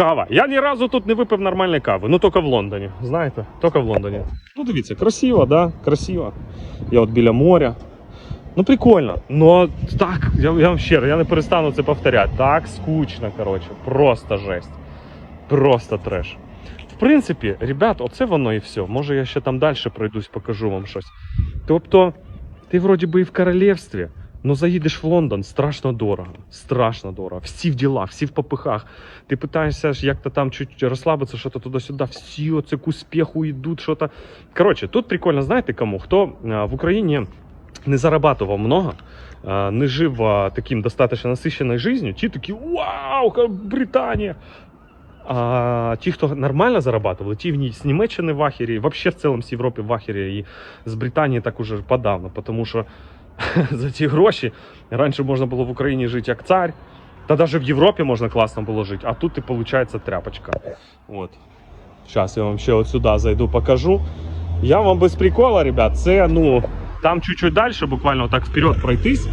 Кава. Я ні разу тут не випив нормальної кави. Ну тільки в Лондоні. Знаєте, тільки в Лондоні. Ну дивіться, красиво, да? Красиво. Я от біля моря. Ну прикольно. Ну так, я, я вам щиро, я не перестану це повторяти. Так скучно, коротше. Просто жесть. Просто треш. В принципі, ребят, оце воно і все. Може я ще там далі пройдусь, покажу вам щось. Тобто, ти вроді би і в королівстві, ну заїдеш в Лондон, страшно дорого. Страшно дорого. Всі в ділах, всі в попихах. Ти питаєшся, ж, як то там чуть розслабитися, що то туди-сюди, всі оце к успіху йдуть, що то. Коротше, тут прикольно, знаєте кому? Хто а, в Україні не зарабатывал много, а, не жив а, таким достаточно насыщенной жизнью, ті такі вау, ка- Британія. А ті, хто нормально зарабатывали, ті в ній з Німеччини в ахері, вообще в цілому з Європи в ахері і з Британії так уже подавно, тому що за ці гроші раніше можна було в Україні жити як цар, та навіть в Європі можна класно було жити, а тут і виходить тряпочка. От. Зараз я вам ще от сюди зайду, покажу. Я вам без прикола, ребят, це ну там чуть-чуть далі, буквально так вперед пройтись,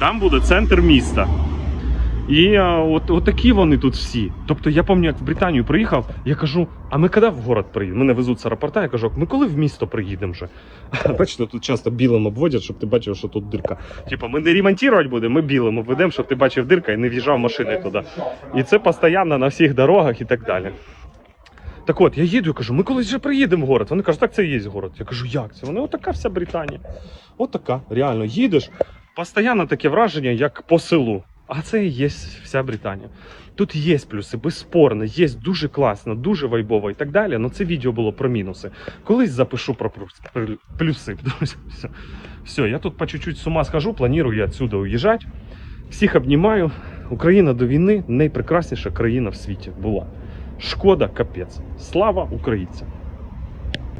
там буде центр міста. І е, от, от такі вони тут всі. Тобто я пам'ятаю, як в Британію приїхав, я кажу, а ми коли в город приїдемо? Мене везуть з аеропорта, я кажу, ми коли в місто приїдемо вже? Бачите, тут часто білим обводять, щоб ти бачив, що тут дирка. Типа, ми не ремонтувати будемо, ми білим обведемо, щоб ти бачив дирка і не в'їжджав машиною туди. І це постійно на всіх дорогах і так далі. Так от, я їду і кажу, ми колись вже приїдемо в город. Вони кажуть, так це і є город. Я кажу, як це? Вони отака вся Британія. Отака, реально, їдеш, постійно таке враження, як по селу. А це і є вся Британія. Тут є плюси, безспорно, є дуже класно, дуже вайбово і так далі. але це відео було про мінуси. Колись запишу про плюси. Все. Все, я тут по чуть-чуть з ума схожу, планую отсюда уїжджати. Всіх обнімаю. Україна до війни найпрекрасніша країна в світі була. Шкода, капець. Слава українцям!